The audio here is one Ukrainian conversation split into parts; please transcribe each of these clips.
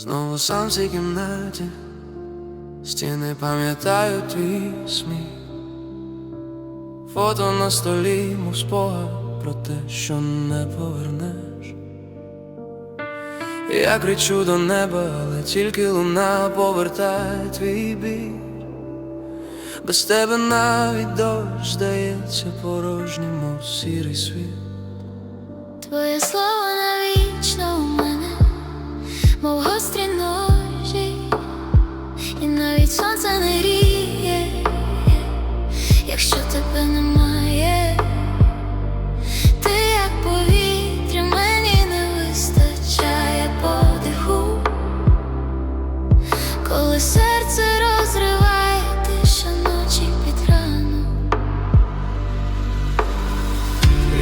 Знову сам в цій кімнаті, стіни пам'ятають твій сміх, фото на столі, мов спогад про те, що не повернеш. Я кричу до неба, але тільки луна повертає твій біль. Без тебе навіть дощ здається порожнім, мов сірий світ. Твоє слово навічно якщо тебе немає, ти як повітря, мені не вистачає подиху, коли серце розриває ти щоночі під рану.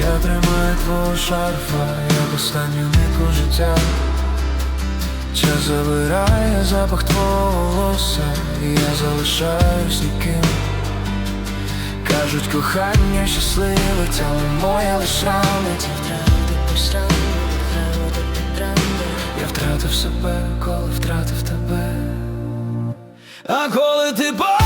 Я тримаю твого шарфа, як останню нитку життя. Час забирає запах твого волосся, і я залишаюсь ніким. Кажуть, кохання щасливе, але моє лиш ранить. Я втратив себе, коли втратив тебе. А коли ти поруч,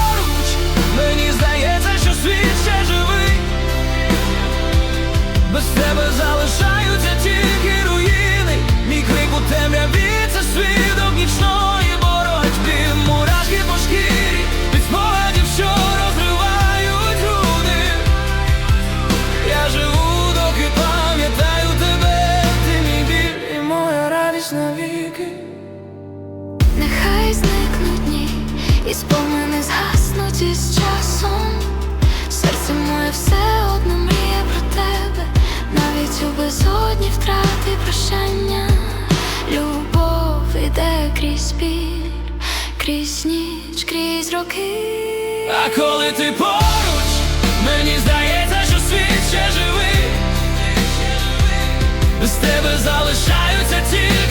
згаснуть із часом. Серце моє все одно мріє про тебе, навіть у безодні втрати прощання. Любов іде крізь біль, крізь ніч, крізь роки. А коли ти поруч, мені здається, що світ ще живий. Без тебе залишаються ті